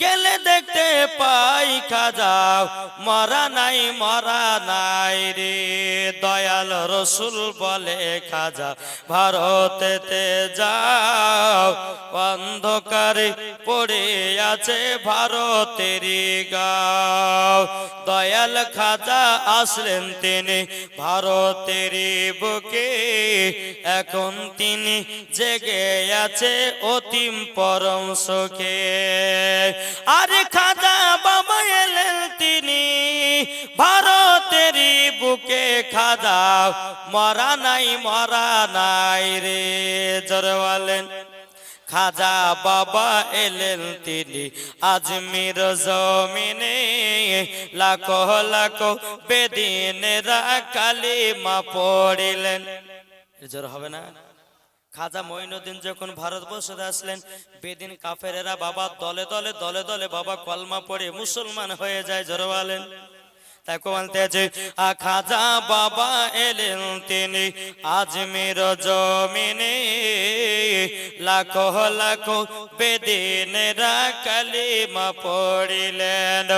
গেলে দেখতে পাই খাজাও মরা নাই মরা নাই রে। দয়াল রসুল বলে, খাজা, ভারতেতে যাও। অন্ধকারে পড়ে আছে ভারতের গাও। দয়াল খাজা আসলেন তিনি ভারতের বুকে। এখন তিনি জেগে আছে অতিম পরম সুখে। আরে খাজা বাবা এলেন তিনি ভারতেরই বুকে খাজা মরা নাই মরা নাই রে, জোরে বলেন। খাজা বাবা এলেন তিনি, আজমির জমিনে লাখো লাখো বেদিনেরা কালিমা পড়িলেন। জোর হবে না? খাজা মঈনুদ্দিন যখন ভারতবর্ষে আসলেন, বেদিন কাফেরেরা বাবা দলে দলে দলে দলে বাবা কলমা পড়ে মুসলমান হয়ে যায় জোরওয়ালেন তাই বলতেছে আ খাজা বাবা এলেন তিনি আজমির জমিনে, লাখো লাখো বেদিনেরা কালিমা পড়িলেন।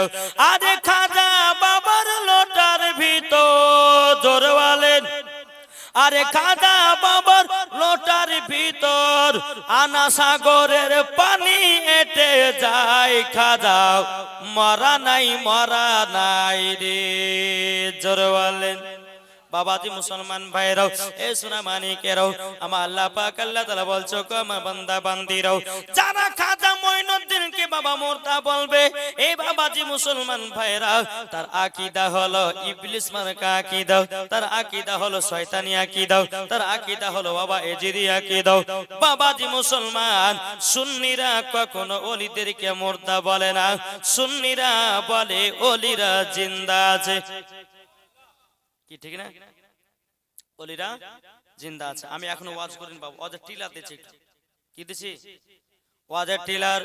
আরে খাজা বাবার লোটার ভিতর জোরওয়ালেন আরে খাজা বাবার লোটার ভিতর আনা সাগরের পানি এটে যায়। খাদাও মরা নাই মরা নাই রে। জোর বাবাজি মুসলমান ভাইরাও, এ সোনা মানিকেরাও, আমার আল্লাহ পাক আল্লাহ তাআলা বলছো আমার বান্দা বান্দিরাও, যারা খাজা মঈনুদ্দিনকে বাবা মোরতা বলবে, এই বাবাজি মুসলমান ভাইরা, তার আকীদা হলো ইবলিস মার্কা আকীদা, তার আকীদা হলো শয়তানি আকীদা, তার আকীদা হলো বাবা এজিরি আকীদা, বাবাজি মুসলমান, সুন্নিরা কখনো ওলিদেরকে মোরতা বলে না, সুন্নিরা বলে ওলিরা জিন্দা আছে। কি, ঠিক না? অলিরা জিন্দা আছে। আমি এখনও ওয়াজ করিনি বাবু। ওদের টিলা দিচ্ছি কি দিছি ওয়াজের টিলার,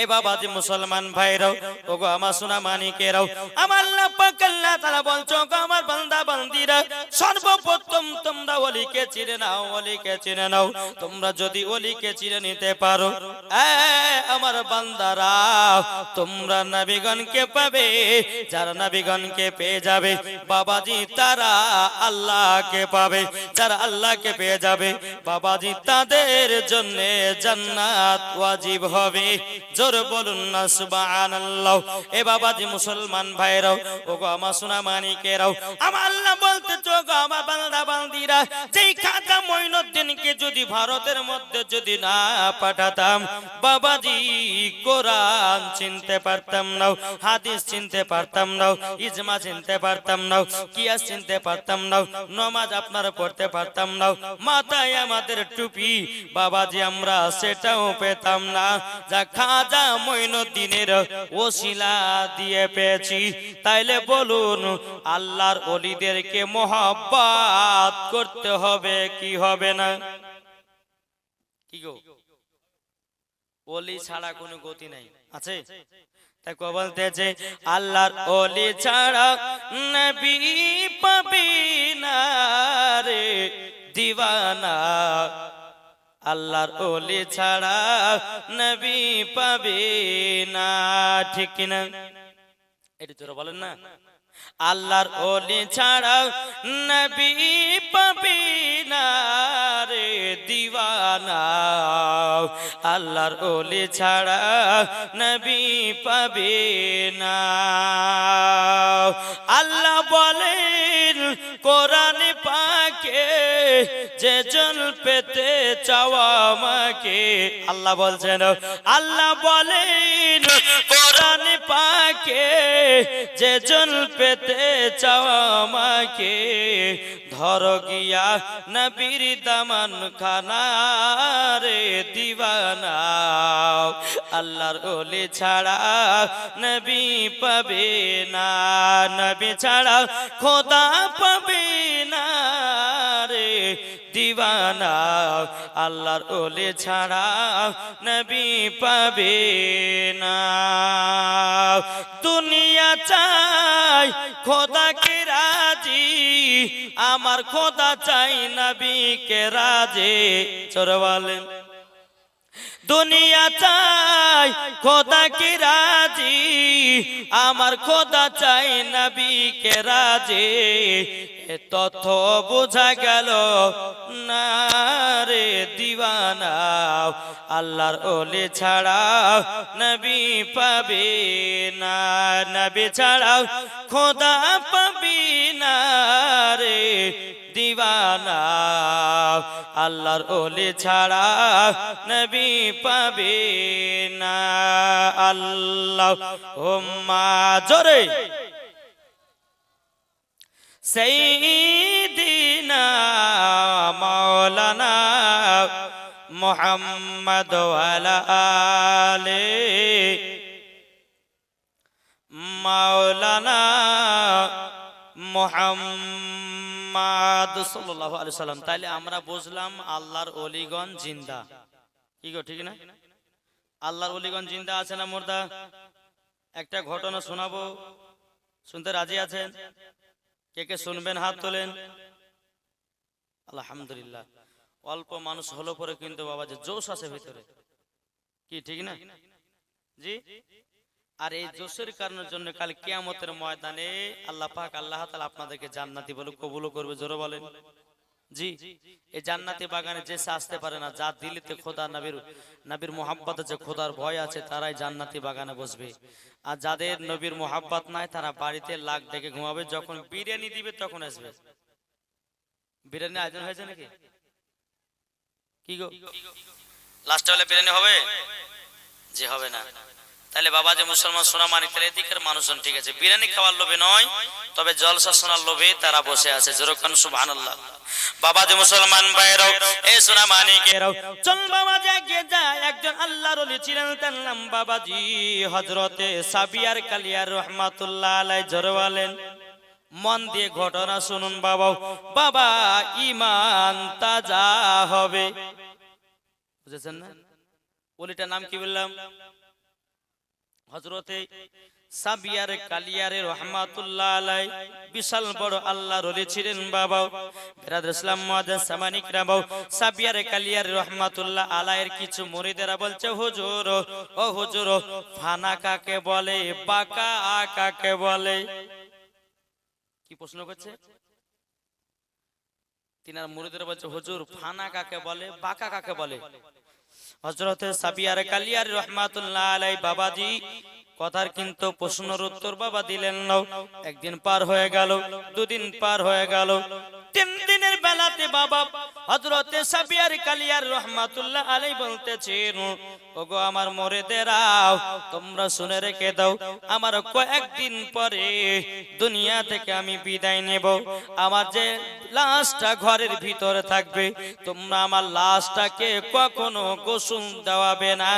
এ বাবাজি মুসলমান ভাইরাও ওগো আমার সোনা মানিকেরাও, আমার আল্লাহ পাক আল্লাহ তাআলা বলছো গো আমার বান্দা বান্দিরা, সর্বপ্রথম তোমরা ওলিকে চিনে নাও, ওলিকে চিনে নাও, তোমরা যদি ওলিকে চিনে নিতে পারো, এ আমার বান্দারা, তোমরা নবীগণকে পাবে, যারা নবীগণকে পেয়ে যাবে, বাবাজি তারা আল্লাহকে পাবে, যারা আল্লাহকে পেয়ে যাবে, বাবাজি তাদের জন্য জান্নাত ওয়াজিব হবে। জোর বলুন না, সুবহানাল্লাহ। এ বাবাজি মুসলমান ভাইরাও, ওগো আমার সোনা মানিকেরাও, আমার আল্লাহ বলতে চোগো আমার বান্দা বান্দিরা, যেই খাজা মঈনুদ্দিনকে যদি ভারতের মধ্যে যদি না পাঠাতাম, বাবাজি কোরআন চিনতে পারতাম না, হাদিস চিনতে পারতাম না, ইজমা চিনতে পারতাম না, কিয়াস চিনতে পারতাম না, নমাজ আপনারা পড়তে পারতাম না, মাথায় আমাদের টুপি, বাবাজি আমরা সেটাও পেতাম না। যা খাজা ওসিলা দিয়ে পেয়েছি। তাইলে বলুন, আল্লাহর অলিদেরকে করতে হবে কি হবে না? কি গো? অলি ছাড়া কোনো গতি নাই। আছে? তাই কো আল্লাহর অলি ছাড়া নবী পাবি না রে। দিওয়ানা আল্লাহর ওলি ছাড়া নবী পাবি না, ঠিক না? এটা তোরা বলেন না। আল্লাহর ওলি ছাড়া নবী পাবি না রে দিওয়ানা। আল্লাহর ওলি ছাড়া নবী পাবি না। আল্লাহ বলেন কোরআন পাকে, যে জল পেতে চাওয়া আমাকে। আল্লাহ বলছেন, আল্লাহ বলেন, কোরআন পাকে, যে জল পেতে চাওয়া আমাকে। ধর গিয়া নবীর দামান খানারে দিবানা আল্লাহর ওলি ছাড়া নবী পাবে না, নবী ছাড়া খোদা পাবে না রে। দিওয়ানা আল্লাহর ওলে ছাড়া নবী পাবে না। দুনিয়া চাই, খোদাকে রাজি, আমার খোদা চাই নবীকে রাজে। চোর দুনিয়া চাই, খোদা কি রাজি? আমার খোদা চাই, নবী কে রাজি? তথ্য বোঝা গেল না রে দিওয়ানা। আল্লাহর ওলি ছাড়া নবী পাবে না, নবী ছাড়া খোদা পাবি না রে। দিওয়ানা আল্লাহর ওলি ছাড়া নবী পাবে না। আল্লাহ হুম্মা জোরে। সৈদিনা মৌলানা মোহাম্মদ আলে মাওলানা মোহাম্মদ সাল্লাল্লাহু আলাইহি সাল্লাম। তাইলে আমরা বুঝলাম আল্লাহর অলিগণ জিন্দা। কি গো, ঠিক না? আল্লাহর অলিগণ জিন্দা আছে না মোর্দা? একটা ঘটনা শোনাবো। শুনতে রাজি আছেন? কে কে শুনবেন, হাত তোলেন। আলহামদুলিল্লাহ। অল্প মানুষ হলো পরে কিন্তু বাবা যে জোশ আছে ভিতরে। কি, ঠিক না? জি? আর এই জোশের কারণের জন্য কাল কিয়ামতের ময়দানে আল্লাহ পাক, আল্লাহ তাআলা আপনাদেরকে জান্নাতি বলে কবুল করবে, জোরে বলেন। জি, এই জান্নাতি বাগানে যে আসতে পারে না, যা দিলিতে খোদা নবীর নবীর মোহাব্বতে যে খোদার ভয় আছে, তারাই জান্নাতি বাগানে বসবে। আর যাদের নবীর মোহাব্বত নাই, তারা বাড়িতে লাখ দেখে ঘুমাবে, যখন বিরিয়ানি দিবে তখন আসবে। বিরিয়ানি আয়োজন হয়েছে নাকি? কি গো? লাস্টে হলে বিরিয়ানি হবে? যে হবে না। তাহলে বাবা যে মুসলমান সোনা মানি তাহলে এদিকের মানুষজন ঠিক আছে। বিরিয়ানি খাওয়ার লোভে নয়, তবে জলসা সোনার লোভে তারা বসে আছে। যেরকম সুবহানাল্লাহ। বাবা যে মুসলমান ভাইরাও এ সোনা মানিকেরাও চল বাবা যে এগিয়ে যায়। একজন আল্লাহর ওলি ছিলেন তার নাম বাবাজি, হযরতে সাবিয়ার কালিয়ার রহমাতুল্লাহ আলাই জরওয়ালেন মন দিয়ে ঘটনা শুনুন বাবা। বাবা ইমান তাজা হবে। বুঝেছেন না? ওলিটার নাম কি বললাম? হজরতে সাবিয়ার কালিয়ারে রহমাতুল্লাহ আলাই বিশাল বড় আল্লাহ রলি ছিলেন বাবা। বেরাদ ইসলাম মুয়াজ্জাজ সামানিক রাবাও সাবিয়ার কালিয়ার রহমাতুল্লাহ আলাইয়ের কিছু মুরিদেরা বলছে, হুজুর, ও হুজুর, ফানা কাকে বলে, বাকা কাকে বলে? কি প্রশ্ন করছে? তিনার মুরিদেরা বলছে, হুজুর, ফানা কাকে বলে, বাকা কাকে বলে? হজরত সাবিয়ার কালিয়ার রহমাতুল্লাহ আলাই বাবাজি কথার কিন্তু প্রশ্নের উত্তর বাবা দিলেন না। একদিন পার হয়ে গেল, দুদিন পার হয়ে গেল। তিন দিনের বেলাতে বাবা হজরতে সাবিয়ার কালিয়ার রহমাতুল্লাহ আলাই বলতেছেন ওগো আমার মরে দেরাও তোমরা শুনে রেখে দাও, আমার কয়েকদিন পরে দুনিয়া থেকে আমি বিদায় নেব। আমার যে লাশটা ঘরের ভিতরে থাকবে, তোমরা আমার লাশটাকে কখনো গোসল দেওয়াবে না।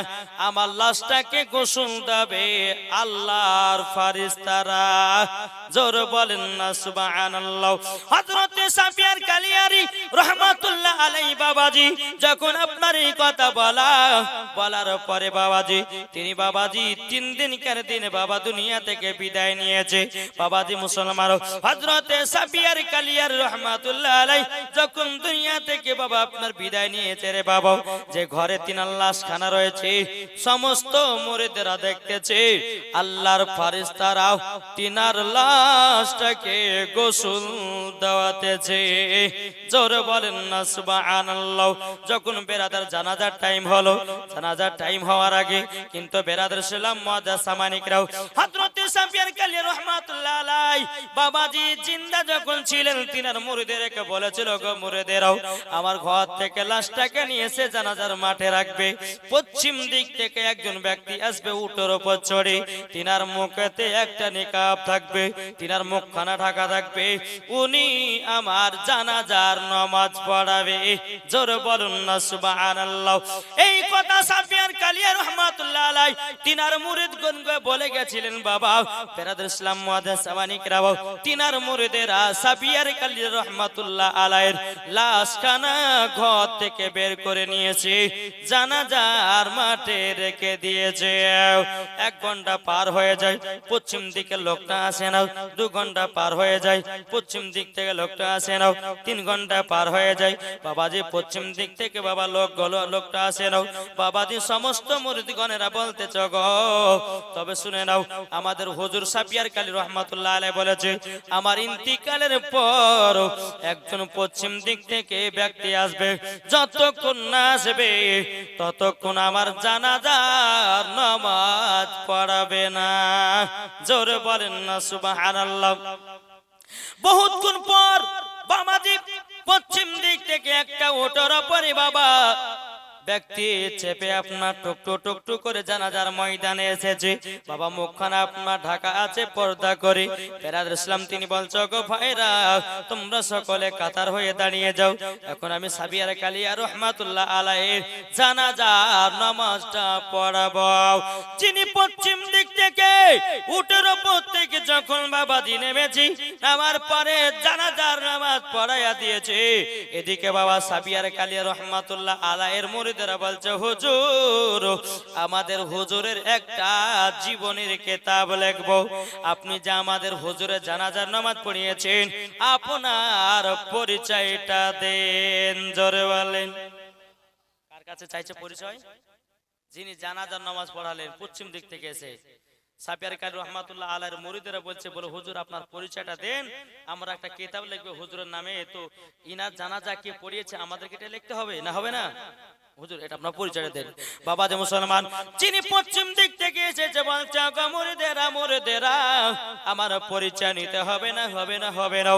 আমার লাশটাকে গোসল দেবে আল্লাহর ফারিস্তারা জোর বলেন না, সুবহানাল্লাহ। হযরতে সাফিয়ার কালিয়ারি রহমাতুল্লাহ আলাই বাবাজি, যখন আপনার এই কথা বলা, বলার পরে বাবাজি, তিনি বাবাজি, তিন দিন কেন দিন বাবা দুনিয়া থেকে বিদায় নিয়েছে। বাবাজি মুসলমান, হযরতে সাফিয়ার কালিয়ার রহমাতুল্লাহ আলাই যখন দুনিয়া থেকে বাবা আপনার বিদায় নিয়েছে রে বাবা, যে ঘরে তিন লাশ খানা রয়েছে, সমস্ত মুরিদেরা দেখতেছে, আল্লাহর ফারিস্তারাও তিনার লাশটাকে গোসল দেওয়াতেছে। জোরে বলেন না, সুবহানাল্লাহ। যখন বেরাদার জানাজার টাইম হলো, জানাজার টাইম হওয়ার আগে কিন্তু বেরাদার সালাম মুআজ্জাজ সামানিকরাও। তিনার মুখেতে একটা নিকাব থাকবে, তিনার মুখখানা ঢাকা থাকবে। উনি আমার জানাজার নামাজ পড়াবে। জোর বলুন না, সুবহানাল্লাহ। এই কথা সাফিয়ার কালিয়া রহমাতুল্লাহ আলাই তিনার মুরিদ গনগে বলে গেছিলেন, বাবা ফেরাদ ইসলাম আমাদের সামানিকরাও তিনার মুরিদেরা সাবিয়ার কালী রহমাতুল্লাহ আলাইয়ের লাশখানা ঘর থেকে বের করে নিয়েছে, জানাজার মাঠে রেখে দিয়েছে। এক ঘণ্টা পার হয়ে যায়, পশ্চিম দিকে লোকটা আসে না, দু ঘণ্টা পার হয়ে যায়, পশ্চিম দিক থেকে লোকটা আসে না, তিন ঘণ্টা পার হয়ে যায়, বাবাজি পশ্চিম দিক থেকে বাবা লোক গলো, লোকটা আসে না, বাবাজি সমস্ত মুরিদগণেরা বলতে চগ তবে শুনে নাও, আমাদের হুজুর সাবিয়ার কালী রহমাতুল্লাহ আলাই বলেছে, আমার ইন্তিকালের পর একজন পশ্চিম দিক থেকে ব্যক্তি আসবে, যতক্ষণ না আসবে, ততক্ষণ আমার জানাজার নামাজ পড়াবে না। জোরে বলেন না, সুবহানাল্লাহ। বহুতক্ষণ পর বামাজি পশ্চিম দিক থেকে একটা ওটার পরে বাবা ব্যক্তি চেপে আপনার টুকটু টুকটু করে জানাজার ময়দানে এসেছে। বাবা, মুখখানা আপনার ঢাকা আছে, পর্দা করে। ফেরাদ ইসলাম, তিনি বলছো গো ভাইরা, তোমরা সকলে কাতার হয়ে দাঁড়িয়ে যাও। এখন আমি সাবিয়ার কালিয়া রহমাতুল্লাহ আলাইয়ের জানাজার নামাজটা পড়াবো। যিনি পশ্চিম দিক থেকে, উটের ওপর থেকে যখন বাবা দি নেমেছি, নামার পরে জানাজার নামাজ পড়াইয়া দিয়েছে। এদিকে বাবা সাবিয়ার কালিয়া রহমাতুল্লাহ আলাইয়ের মুরিদেরা বলছে, হুজুর, আমাদের হুজুরের একটা জীবনের কেতাব লিখব। আপনি যে আমাদের হুজুরের জানাজার নামাজ পড়িয়েছেন, আপনার পরিচয়টা দেন, জোরে বলেন। কার কাছে চাইছে পরিচয়? যিনি জানাজার নামাজ পড়ালেন, পশ্চিম দিক থেকে এসে। সাপিয়ার কালী রহমাতুল্লাহ আলার মুরিদেরা বলছে, বলে, হুজুর, আপনার পরিচয়টা দেন, আমরা একটা কিতাব লিখবে হুজুরের নামে। তো ইনার জানাজা কে পড়িয়েছে, আমাদেরকে এটা লিখতে হবে না হবে না? হুজুর, এটা আপনার পরিচয় দেন বাবা যে মুসলমান, যিনি পশ্চিম দিক থেকে এসেছে, বলছে "গো মুরিদেরা মুরিদেরা, আমার পরিচয় নিতে হবে না হবে না হবে না।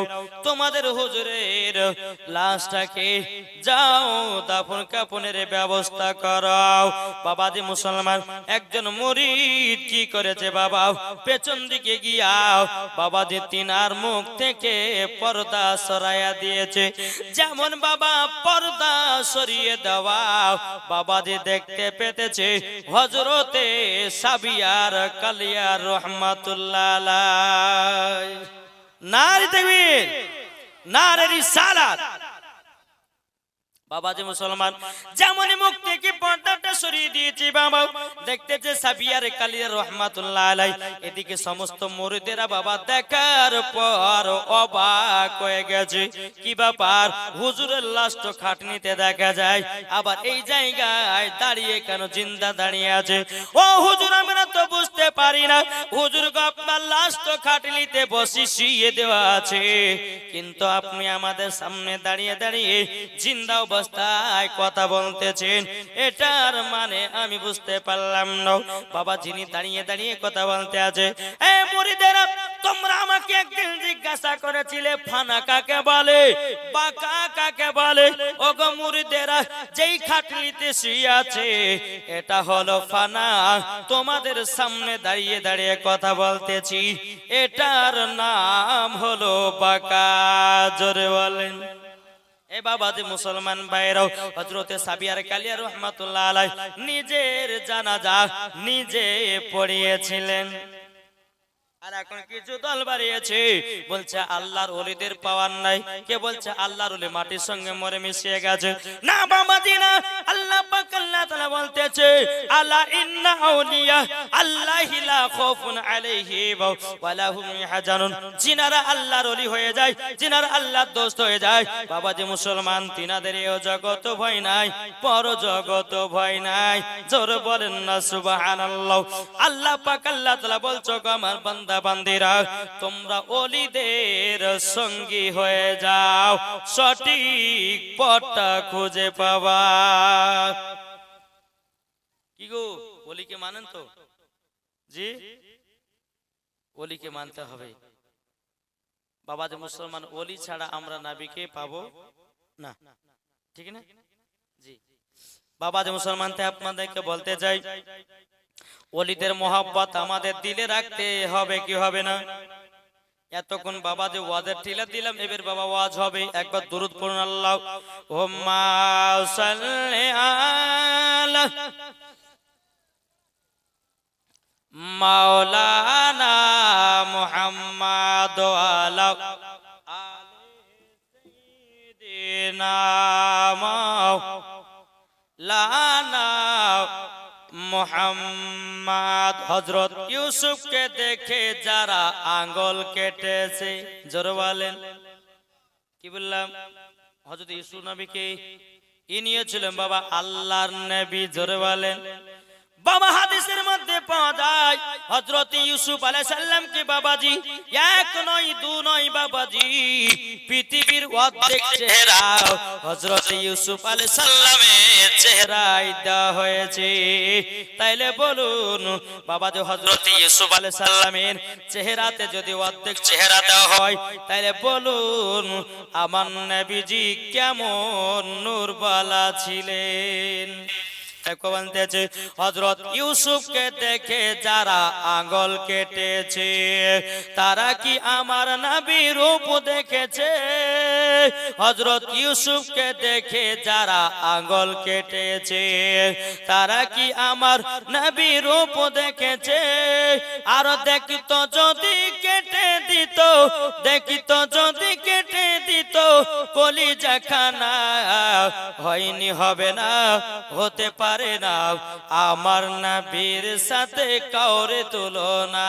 তোমাদের হুজুরের লাশটাকে যাও, দাফন কাপনের ব্যবস্থা করাও। বাবা যে মুসলমান, একজন মুরিদ কি করেছে বাবা? পেছন দিকে গিয়াও বাবা যে তিনার মুখ থেকে পর্দা সরাইয়া দিয়েছে। যেমন বাবা পর্দা সরিয়ে দেওয়া বাবা যে দেখতে পেতেছে হজরতে সাবিয়ার কালিয়ার রহমাতুল্লাহ নারী দেখবির নারী সালাত বাবা যে মুসলমান, যেমন মুখ থেকে পর্দাটা সরিয়ে দিয়েছে বাবা। দেখতেছে সাবিয়ার কালিয়া রহমাতুল্লাহ আলাই, এদিকে সমস্ত মুরিদেরা বাবা দেখার পর অবাক হয়ে গেছে। কি ব্যাপার? হুজুরের তো খাটনিতে দেখা যায়। আবার এই জায়গায় দাঁড়িয়ে কেন জিন্দা দাঁড়িয়ে আছে? ও হুজুর, আমরা তো বুঝতে পারি না। হুজুর আপনার তো খাটনিতে বসি শুয়ে দেওয়া আছে। কিন্তু আপনি আমাদের সামনে দাঁড়িয়ে দাঁড়িয়ে জিন্দা অবস্থায় কথা বলতেছেন। এটার মানে আমি বুঝতে পারলাম না। বাবা যিনি দাঁড়িয়ে দাঁড়িয়ে কথা বলতে আছে, এ মুরিদেরা তোমরা আমাকে একদিন জিজ্ঞাসা করেছিলে, ফানা কাকে বলে, বাঁকা কাকে বলে? ও গো মুরিদেরা যেই খাটলিতে আছে, এটা হলো ফানা। তোমাদের সামনে দাঁড়িয়ে দাঁড়িয়ে কথা বলতেছি। এটার নাম হলো বাঁকা। জোরে বলেন। এ বাবা যে মুসলমান ভাইরাও হজরতে সাবিয়ার কালিয়া আলাই নিজের জানাজা নিজে পড়িয়েছিলেন। আর এখন কিছু বলছে আল্লাহর পাওয়ার নাই, কে বলছে আল্লাহর মাটির সঙ্গে মরে মিশিয়ে গেছে। না বাবা দিনা আল্লাহ আল্লাহ তাআলা বলতেছে, আলা ইন্না আউলিয়া, আল্লাহি লা খাউফুন ওয়া লাহুম ইয়াহজানুন জিনারা আল্লাহর ওলি হয়ে যায় জিনারা আল্লাহর দোস্ত হয়ে যায় বাবা যে মুসলমান, তিনাদের এ জগত ভয় নাই, পর জগত ভয় নাই। জোর বলেন না, সুবহানাল্লাহ। আল্লাহ পাক আল্লাহ তাআলা বলছো গো আমার বান্দা, বান্দিরা, তোমরা ওলিদের সঙ্গী হয়ে যাও, সঠিক পথটা খুঁজে পাবা। কি গো ওলিকে মানেন তো? জি? ওলিকে মানতে হবে। বাবা যে মুসলমান ওলি ছাড়া আমরা নাবিকে পাবো না। ঠিক না? জি। বাবা যে মুসলমান আপনাদেরকে বলতে চাই ওলিদের মোহাব্বত আমাদের দিলে রাখতে হবে, কি হবে না? এতক্ষণ বাবা যে ওয়াজের টিলা দিলাম, এবার বাবা ওয়াজ হবে। একবার দুরুদ পড়ুন, আল্লাহ। সাল্লি আলা মাওলানা মোহাম্মদ আলাউ লানা মোহাম্মদ হজরত ইউসুফকে দেখে যারা আঙ্গল কেটেছে, জোর বলেন। কি বললাম? হজরত ইউসুফ নবীকে ই নিয়েছিলেন বাবা আল্লাহর নবী, জোরে বলেন। বাবা হাদিসের মধ্যে পাওয়া যায়, হযরত ইউসুফ আলাইহিস সালাম কি বাবাজি, এক নয়, দু নয়, বাবাজি, পৃথিবীর অর্ধেক চেহারা হজরত ইউসুফ আলাইহিস সালামের চেহারায় দেওয়া হয়েছে। তাইলে বলুন, বাবাজি, হযরত ইউসুফ আলাইহিস সালামের চেহারাতে যদি অর্ধেক চেহারা দেওয়া হয়, তাইলে বলুন, আমার নবীজি কেমন নূরবালা ছিলেন? বলতেছে হজরত ইউসুফকে দেখে যারা আঙ্গল কেটেছে, তারা কি আমার নবী রূপ দেখেছে? হজরত ইউসুফকে দেখে যারা আঙ্গল কেটেছে, তারা কি আমার নবী রূপ দেখেছে? আর দেখিত যদি কেটে দিত, দেখিত যদি কেটে দিত কলিজা খানা হয়নি, হবে না, হতে পারে না। আমার নাবির সাথে কাউরে তুলনা,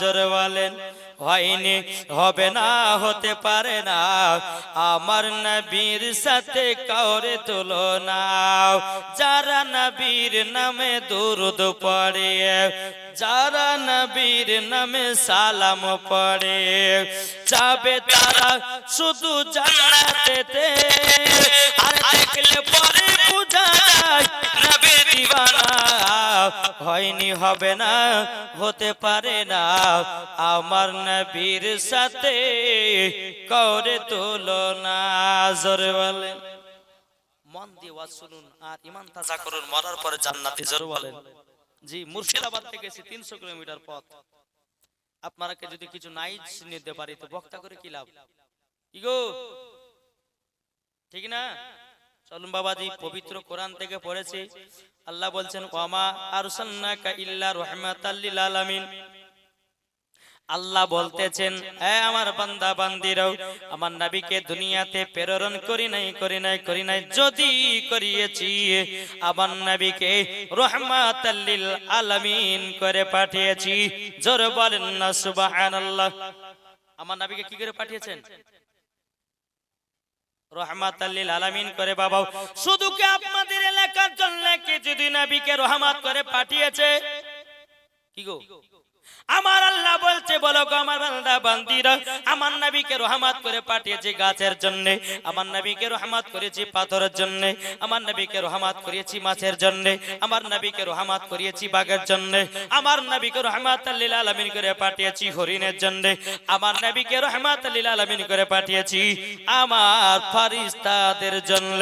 জোর বলেন। হয়নি, হবে না, হতে পারে না। আমার নবীর সাথে কাউরে তুলনা। যারা নবীর নামে দুরুদ পড়ে, যারা নবীর নামে সালাম পড়ে, যাবে তারা শুধু জান্নাতেতে। আর দেখলে পরে বুঝা নবীর হয়নি, হবে না, হতে পারে না। আমার নবীর সাথে কৌরে তুলনা। মন দিয়ে শুনুন আর ইমান তাজা করুন, মরার পরে বলেন। জি, মুর্শিদাবাদ থেকে এসে তিনশো কিলোমিটার পথ। আপনারাকে যদি কিছু নাই নিতে পারি, তো বক্তা করে কি লাভ? কি গো? ঠিক না? চলুন বাবাজি, পবিত্র কোরআন থেকে পড়েছি। আল্লাহ বলছেন, ওয়ামা আরসালনাকা ইল্লা রাহমাতাল লিল আল্লাহ বলতেছেন এ আমার বান্দা, বান্দিরাও, আমার নবীকে দুনিয়াতে প্রেরণ করি নাই করি নাই করি নাই, যদি করিয়েছি, আমার নাবিকে রহমাতাল লিল আলামিন করে পাঠিয়েছি। জোর বলেন না, সুবহানাল্লাহ। আমার নাবিকে কি করে পাঠিয়েছেন? রহমাতাল্লিল আলামিন করে বাবা শুধু কি আপনাদের এলাকার জন্য কি যদি নবীকে রহমত করে পাঠিয়েছে? কি গো? আমার আল্লাহ বলছে, বলো গো আমার বান্দা, বান্দিরা, আমার নবীকে রহমত করে পাঠিয়েছি গাছের জন্য, আমার নবীকে রহমত করেছি পাথরের জন্য, আমার নবীকে রহমত করেছি মাছের জন্য, আমার নবীকে রহমত করিয়েছি বাঘের জন্য, আমার নবীকে রহমত আল্লিল আলামিন করে পাঠিয়েছি হরিণের জন্য, আমার নবীকে রহমত আল্লিল আলামিন করে পাঠিয়েছি আমার ফারিস্তাদের জন্য,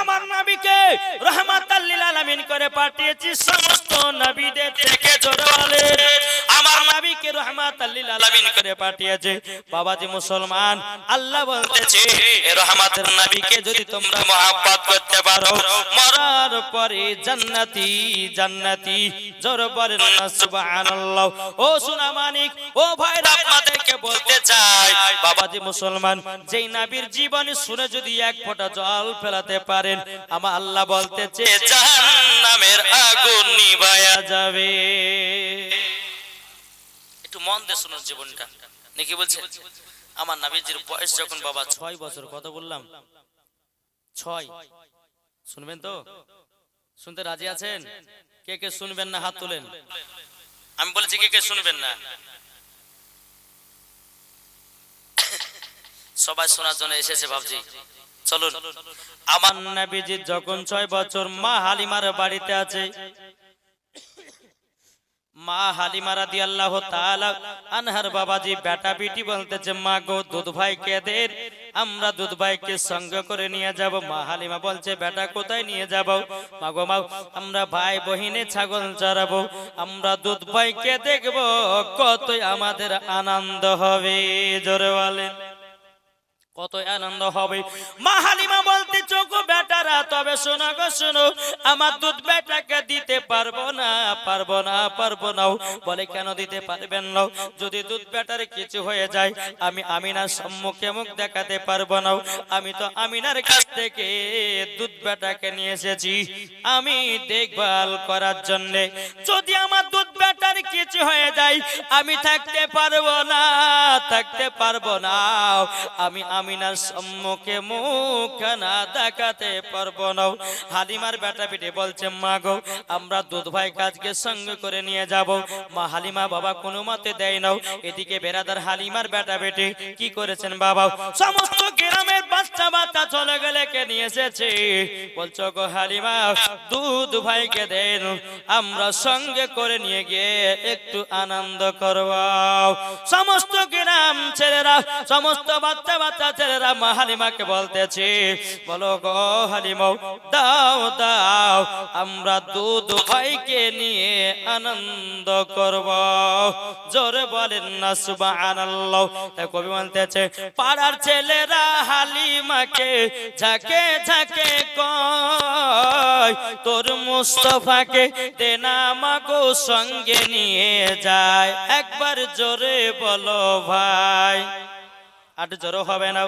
আমার নবীকে রহমত আল্লিল আলামিন করে পাঠিয়েছি সমস্ত নবীদের থেকে জোরে বলেন আমার নবীকে রহমত আলামিন করে পাঠিয়েছে। বাবাজি মুসলমান আল্লাহ বলতেছে এ রহমতের নবীকে যদি তোমরা মহব্বত করতে পারো মরার পরে জান্নাতি জান্নাতি জোর বলেন সুবহানাল্লাহ। ও সোনা মানিক ও ভাইরা আপনাদেরকে বলতে চাই বাবাজি মুসলমান যেই নবীর জীবনে শুনে যদি এক ফোঁটা জল ফেলাতে পারেন আমার আল্লাহ বলতেছে জাহান্নামের আগুন নিভায়া যাবে। একটু মন দিয়ে শুনুন জীবনটা। নাকি বলছে? আমার নাবিজির বয়স যখন বাবা ছয় বছর কত বললাম। ছয়। শুনবেন তো? শুনতে রাজি আছেন? কে কে শুনবেন না? হাত তোলেন। আমি বলেছি কে কে শুনবেন না। সবাই শোনার জন্য এসেছে ভাবছি। চলুন। আমার নাবিজি যখন ছয় বছর মা হালিমার বাড়িতে আছে, মা হালিমা রাদিয়াল্লাহু তাআলা আনহার বাবাজি বেটা বিটি বলতেছে, মা গো, দুধ ভাই কেদের আমরা দুধ ভাইকে সঙ্গ করে নিয়ে যাব। মা হালিমা বলছে, বেটা, কোথায় নিয়ে যাব? মা গো, মা, আমরা ভাই বহিনে ছাগল চড়াবো। আমরা দুধ ভাইকে দেখব, কতই আমাদের আনন্দ হবে। জোরে বলেন। কত আনন্দ হবে। মা হালিমা বলতে, চোখ বেটারা, তবে শোনো গো, শোনো, আমার দুধ বেটাকে দিতে পারব না পারব না পারব না। বলে, কেন দিতে পারবেন না? যদি দুধ বেটার কিছু হয়ে যায়, আমি আমিনার সম্মুখে মুখ দেখাতে পারব না। আমি তো আমিনার কাছ থেকে দুধ বেটাকে নিয়ে এসেছি। আমি দেখভাল করার জন্য। যদি আমার দুধ বেটার কিছু হয়ে যায়, আমি থাকতে পারব না, থাকতে পারব না। আমি আমিনার সম্মুখে মুখ না দেখাতে পারব না। হালিমার বেটা পিঠে বলছে, মা গো, আমরা দুধ ভাই কাজকে সঙ্গে করে নিয়ে যাব। মা হালিমা বাবা কোনো মতে দেয় নাও এদিকে বেরাদার হালিমার বেটা বেটে কি করেছেন বাবা? সমস্ত গ্রামের বাচ্চা বাচ্চা চলে গেলে কে নিয়ে এসেছে? বলছো গো হালিমা, দুধ ভাইকে দেন। আমরা সঙ্গে করে নিয়ে গিয়ে একটু আনন্দ করবাও। সমস্ত গ্রাম ছেলেরা, সমস্ত বাচ্চা বাচ্চা ছেলেরা মা হালিমাকে বলতেছে, বলো গো হালিমাও, দাও দাও, আমরা দুধ ভাইকে নিয়ে আনন্দ করব জোরে বলেন না, সুবহানাল্লাহ। তাই কবি বলতেছে, পাড়ার ছেলেরা হালিমাকে ঝাঁকে ঝাঁকে কয়, তোর মুস্তফাকে দেনা মাগো সঙ্গে নিয়ে যায়। একবার জোরে বলো ভাই। আর জোর হবে না।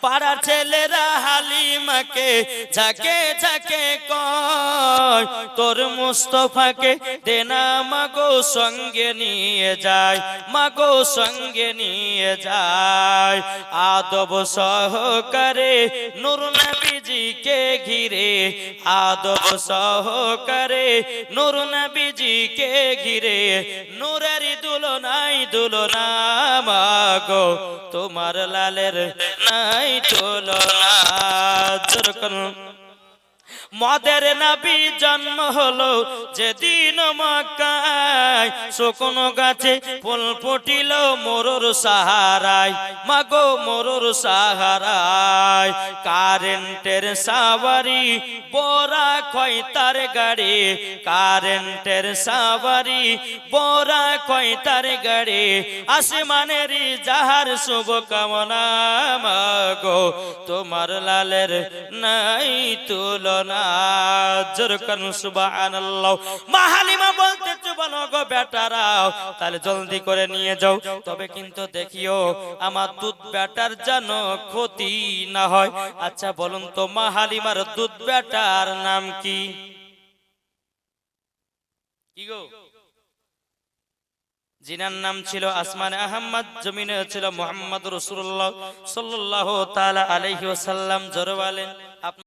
পাড়ার ছেলেরা হালিমাকে ঝাঁকে ঝাঁকে কয়, তোর মুস্তফাকে দেনা মাগো সঙ্গে নিয়ে যায়, মাগো সঙ্গে নিয়ে যায়। আদব সহকারে নূর নবীজিকে ঘিরে, আদব সহকারে নূর নবীজিকে ঘিরে, নূরের দুলনাই দুলনা মাগো তোমার লালের নাই তুলনা। মদের নবী জন্ম হলো যেদিন মক্কায়। শুকনো গাছে ফুল ফুটিল মোরর সাহারায়। মাগো মোরর সাহারায়। কারেন্টের সাওয়ারি, বোরা কয় তার গাড়ি। কারেন্টের সাওয়ারি, বোরা কয় তার গাড়ি। আসমানের যাহার শুভ কামনা মাগো। তোমার লালের নাই তুলনা। জোরকান সুবহানাল্লাহ। মা হালিমা বলতে বলো গো বেটারাও তাহলে জলদি করে নিয়ে যাও। তবে কিন্তু দেখিও, আমার দুধ বেটার যেন ক্ষতি না হয়। আচ্ছা বলুন তো মা হালিমার দুধ বেটার নাম কি? কি গো? জিনার নাম ছিল আসমান আহমদ জমিনে ছিল মোহাম্মদ রসুল্লাহ সাল্লাহ তালা আলহি ওসাল্লাম বলেন।